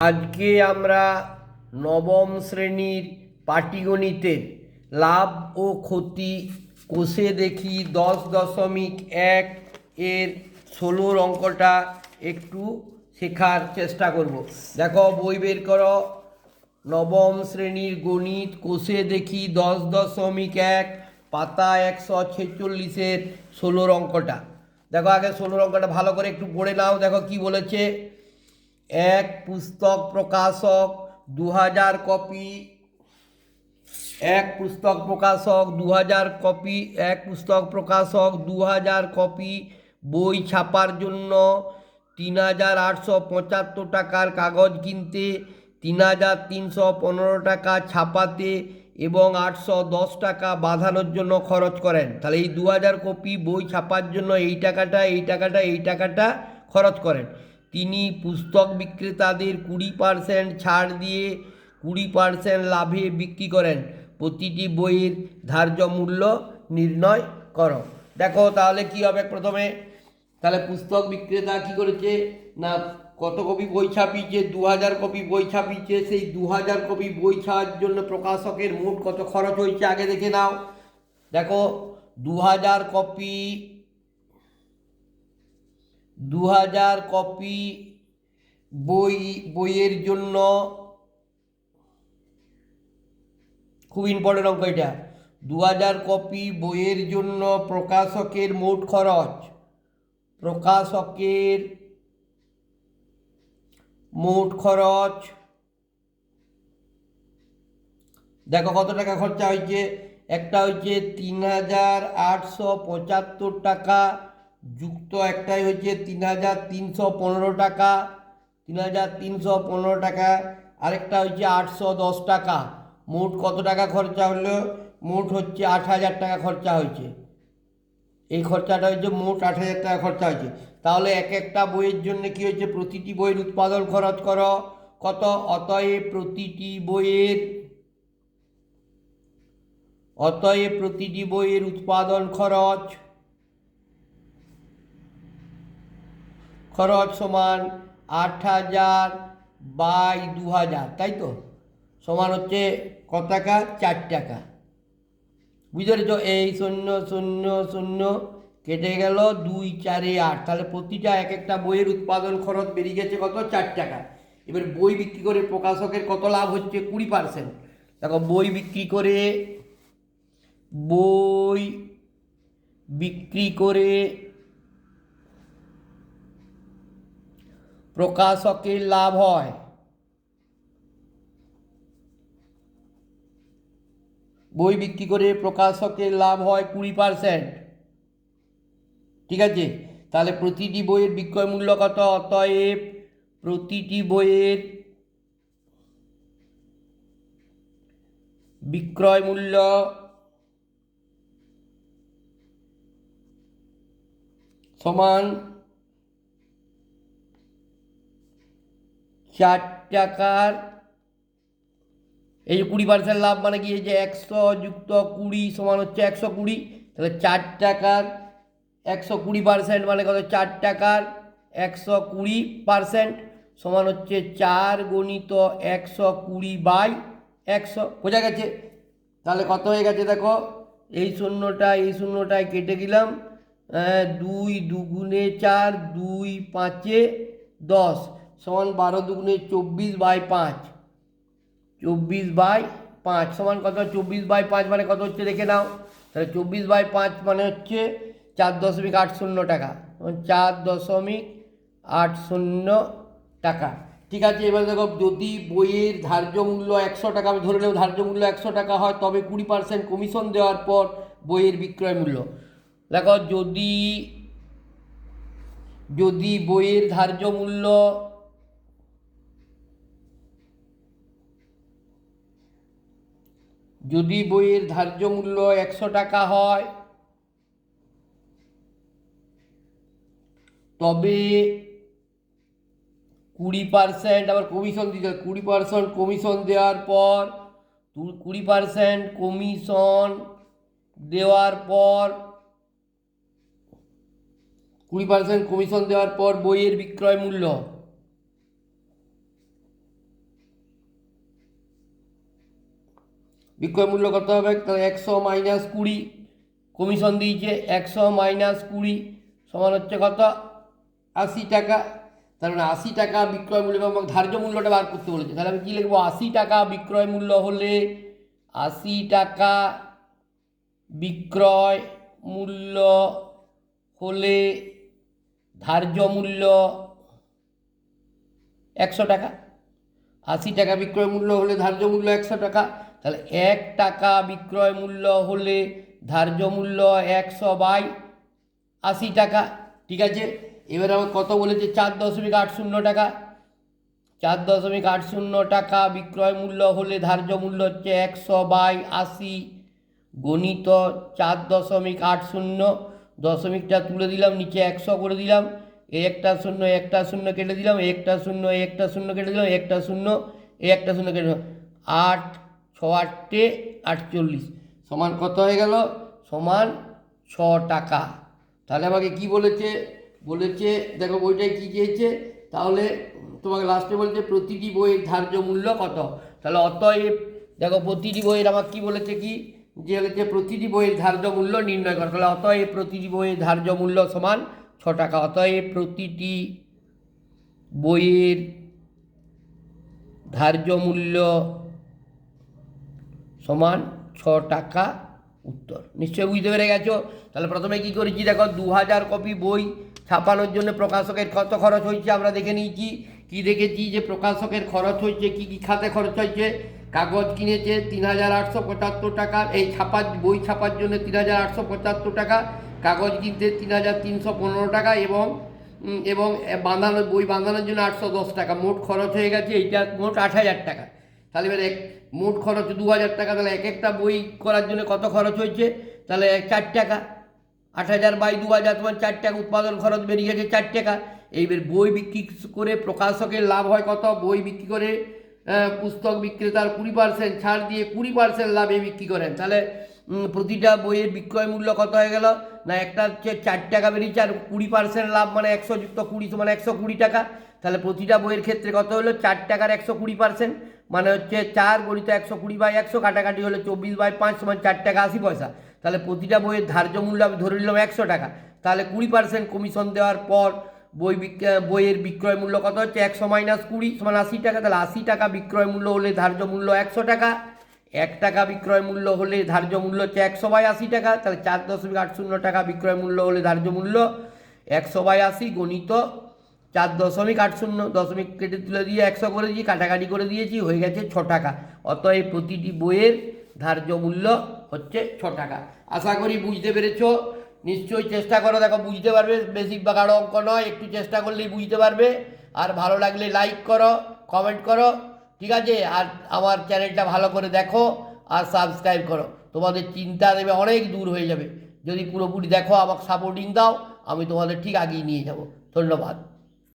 আজকে আমরা নবম শ্রেণির পাটিগণিতের লাভ ও ক্ষতি কোষে দেখি দশ দশমিক এক এর ষোলোর অঙ্কটা একটু শেখার চেষ্টা করব। দেখো, বই বের করো। নবম শ্রেণির গণিত কোষে দেখি দশ দশমিক এক, পাতা একশো ছেচল্লিশের ষোলোর অঙ্কটা। দেখো, আগে ষোলোর অঙ্কটা ভালো করে একটু পড়ে নাও। দেখো, কি বলেছে? এক পুস্তক প্রকাশক দু হাজার কপি, এক পুস্তক প্রকাশক দু হাজার কপি, এক পুস্তক প্রকাশক দু হাজার কপি, বই ছাপার জন্য তিন হাজার আটশো পঁচাত্তর টাকার কাগজ কিনতে, তিন হাজার তিনশো পনেরো টাকা ছাপাতে এবং আটশো দশ টাকা বাঁধানোর জন্য খরচ করেন। তাহলে এই দু হাজার কপি বই ছাপার জন্য এই টাকাটা এই টাকাটা এই টাকাটা খরচ করেন। তিনি পুস্তক বিক্রেতাদের কুড়ি পার্সেন্ট ছাড় দিয়ে কুড়ি পার্সেন্ট লাভে বিক্রি করেন। প্রতিটি বইয়ের ধার্য মূল্য নির্ণয় করো। দেখো তাহলে কি হবে প্রথমে? তাহলে পুস্তক বিক্রেতা কি করেছে? না, কত কপি বই ছাপিয়েছে? দু হাজার কপি বই ছাপিয়েছে। সেই দু হাজার কপি বই ছাপার জন্য প্রকাশকের মোট কত খরচ হয়েছে? আগে দেখে নাও। দেখো, দু হাজার কপি দু হাজার কপি বই, বইয়ের জন্য খুব ইম্পর্টেন্ট অঙ্ক এটা। দু হাজার কপি বইয়ের জন্য প্রকাশকের মোট খরচ, প্রকাশকের মোট খরচ, দেখো কত টাকা খরচা হয়েছে? একটা হচ্ছে তিন হাজার আটশো পঁচাত্তর টাকা যুক্ত একটাই হচ্ছে তিন হাজার তিনশো পনেরো টাকা, তিন হাজার তিনশো পনেরো টাকা, আরেকটা হচ্ছে আটশো দশ টাকা। মোট কত টাকা খরচা হলো? মোট হচ্ছে আট হাজার টাকা খরচা হয়েছে। এই খরচাটা হচ্ছে মোট আট হাজার টাকা খরচা হয়েছে। তাহলে এক একটা বইয়ের জন্য কি হয়েছে? প্রতিটি বইয়ের উৎপাদন খরচ করো। কত? অতএব প্রতিটি বইয়ের, অতএব প্রতিটি বইয়ের উৎপাদন খরচ খরচ সমান আট হাজার বাই দু হাজার, তাই তো? সমান হচ্ছে কত টাকা? চার টাকা। বুঝতে পেরেছ? এই শূন্য শূন্য শূন্য কেটে গেল দুই চারে আট। তাহলে প্রতিটা এক একটা বইয়ের উৎপাদন খরচ বেরিয়ে গেছে কত? চার টাকা। এবার বই বিক্রি করে প্রকাশকের কত লাভ হচ্ছে? কুড়ি পার্সেন্ট। দেখো, বই বিক্রি করে, বই বিক্রি করে প্রকাশকের লাভ হয়। বই বিক্রি করে প্রকাশকের লাভ হয় কুড়ি পার্সেন্ট ঠিক আছে? তাহলে প্রতিটি বইয়ের বিক্রয় মূল্য কত? অতএব প্রতিটি বইয়ের বিক্রয় মূল্য সমান চার টাকার এই যে কুড়ি পার্সেন্ট লাভ মানে কি? এই যে একশো যুক্ত কুড়ি সমান হচ্ছে একশো কুড়ি। তাহলে চার টাকার একশো কুড়ি পার্সেন্ট মানে কত? চার টাকার একশো কুড়ি পার্সেন্ট সমান হচ্ছে চার গণিত একশো কুড়ি বাই একশো। বোঝা গেছে? তাহলে কত হয়ে গেছে দেখো? এই শূন্যটা, এই শূন্যটায় কেটে দিলাম। দুই দুগুণে চার, দুই পাঁচে দশ। সমান বারো দুগুণে চব্বিশ বাই পাঁচ। চব্বিশ বাই পাঁচ সমান কত? চব্বিশ বাই পাঁচ মানে কত হচ্ছে? দেখে নাও। তাহলে চব্বিশ বাই পাঁচ মানে হচ্ছে চার দশমিক আট শূন্য টাকা। চার দশমিক আট শূন্য টাকা। ঠিক আছে, এবার দেখো যদি বইয়ের ধার্য মূল্য একশো টাকা, আমি ধরে নেব ধার্য মূল্য একশো টাকা হয়, তবে কুড়ি পার্সেন্ট কমিশন দেওয়ার পর বইয়ের বিক্রয় মূল্য। দেখো যদি যদি বইয়ের ধার্য মূল্য যদি বইয়ের ধার্য মূল্য একশো টাকা হয়, তবে কুড়ি পার্সেন্ট আবার কমিশন দিতে হয়। কুড়ি পার্সেন্ট কমিশন দেওয়ার পর কুড়ি পার্সেন্ট কমিশন দেওয়ার পর, কুড়ি পার্সেন্ট কমিশন দেওয়ার পর বইয়ের বিক্রয় মূল্য বিক্রয় মূল্য কত হবে? তাহলে একশো মাইনাস কুড়ি। কমিশন দিয়েছে একশো মাইনাস কুড়ি সমান হচ্ছে কত? আশি টাকা। তার মানে আশি টাকা বিক্রয় মূল্য এবং ধার্য মূল্যটা বার করতে বলেছে। তাহলে আমি কী লিখব? আশি টাকা বিক্রয় মূল্য হলে আশি টাকা বিক্রয় মূল্য হলে ধার্য মূল্য একশো টাকা। আশি টাকা বিক্রয় মূল্য হলে ধার্য মূল্য একশো টাকা। তাহলে এক টাকা বিক্রয় মূল্য হলে ধার্য মূল্য একশো বাই আশি টাকা, ঠিক আছে? এবার আমার কত বলেছে? চার দশমিক আট শূন্য টাকা। চার দশমিক আট শূন্য টাকা বিক্রয় মূল্য হলে ধার্য মূল্য হচ্ছে একশো বাই আশি গণিত চার দশমিক আট শূন্য। দশমিকটা তুলে দিলাম, নিচে একশো করে দিলাম। একটা শূন্য একটা শূন্য কেটে দিলাম একটা শূন্য একটা শূন্য কেটে দিলাম একটা শূন্য একটা শূন্য কেটে দিলাম। আট ছ আটটে আটচল্লিশ। সমান কত হয়ে গেল? সমান ছ টাকা তাহলে আমাকে কি বলেছে? বলেছে, দেখো বইটায় কী চেয়েছে তাহলে তোমাকে লাস্টে বলেছে, প্রতিটি বইয়ের ধার্য মূল্য কত? তাহলে অতএব, দেখো প্রতিটি বইয়ের আমার কি বলেছে কি? যে বলেছে প্রতিটি বইয়ের ধার্য মূল্য নির্ণয় করা। তাহলে অতএব প্রতিটি বইয়ের ধার্য মূল্য সমান ছ টাকা অতএব প্রতিটি বইয়ের ধার্য মূল্য সমান ছ টাকা উত্তর। নিশ্চয়ই বুঝতে পেরে গেছো? তাহলে প্রথমে কি করেছি দেখো দু হাজার কপি বই ছাপানোর জন্য প্রকাশকের কত খরচ হয়েছে আমরা দেখে নিয়েছি। কি দেখেছি যে প্রকাশকের খরচ হয়েছে, কি কি খাতে খরচ হয়েছে? কাগজ কিনেছে তিন হাজার আটশো পঁচাত্তর টাকা, এই ছাপার, বই ছাপার জন্য তিন হাজার আটশো পঁচাত্তর টাকা, কাগজ কিনতে তিন হাজার তিনশো পনেরো টাকা এবং এবং বাঁধানো, বই বাঁধানোর জন্য আটশো দশ টাকা। মোট খরচ হয়ে গেছে, এইটা মোট আট হাজার টাকা। তাহলে এবার এক মোট খরচ দু হাজার টাকা, তাহলে এক একটা বই করার জন্য কত খরচ হয়েছে? তাহলে চার টাকা। আট হাজার বাই দু হাজার তোমার চার টাকা উৎপাদন খরচ বেরিয়ে গেছে চার টাকা। এইবার বই বিক্রি করে প্রকাশকের লাভ হয় কত? বই বিক্রি করে পুস্তক বিক্রেতার কুড়ি পার্সেন্ট ছাড় দিয়ে কুড়ি পার্সেন্ট লাভে বিক্রি করেন। তাহলে প্রতিটা বইয়ের বিক্রয় মূল্য কত হয়ে গেল? না একটা হচ্ছে চার টাকা বেরিয়েছে আর কুড়ি পার্সেন্ট লাভ মানে একশো যুক্ত কুড়ি মানে একশো কুড়ি টাকা। তাহলে প্রতিটা বইয়ের ক্ষেত্রে কত হলো? চার টাকার একশো কুড়ি পার্সেন্ট। মানে হচ্ছে চার গণিত একশো কুড়ি বাই একশো, কাটাকাটি হলো চব্বিশ বাই পাঁচ সমান চার টাকা আশি পয়সা। তাহলে প্রতিটা বইয়ের ধার্য মূল্য আমি ধরে নিলাম একশো টাকা। তাহলে কুড়ি পার্সেন্ট কমিশন দেওয়ার পর বই বইয়ের বিক্রয় মূল্য কত হচ্ছে? একশো মাইনাস কুড়ি সমান আশি টাকা। তাহলে আশি টাকা বিক্রয় মূল্য হলে ধার্য মূল্য একশো টাকা। এক টাকা বিক্রয় মূল্য হলে ধার্য মূল্য হচ্ছে একশো বাই আশি টাকা, তাহলে চার দশমিক আট শূন্য টাকা বিক্রয় মূল্য হলে ধার্য মূল্য একশো বাই আশি গণিত চার দশমিক আট শূন্য, দশমিক কেটে তুলে দিয়ে একশো করে দিয়েছি, কাটাকাটি করে দিয়েছি, হয়ে গেছে ছ টাকা। অতএব প্রতিটি বইয়ের ধার্য মূল্য হচ্ছে ছ টাকা। আশা করি বুঝতে পেরেছ, নিশ্চয়ই চেষ্টা করো, দেখো বুঝতে পারবে বেশি বা গাঢ় অঙ্ক নয়, একটু চেষ্টা করলেই বুঝতে পারবে। আর ভালো লাগলে লাইক করো কমেন্ট করো। ঠিক আছে? আর আমার চ্যানেলটা ভালো করে দেখো আর সাবস্ক্রাইব করো। তোমাদের চিন্তা দেবে অনেক দূর হয়ে যাবে। যদি পুরোপুরি দেখো, আমাকে সাপোর্টিং দাও, আমি তোমাদের ঠিক আগিয়ে নিয়ে যাব। ধন্যবাদ।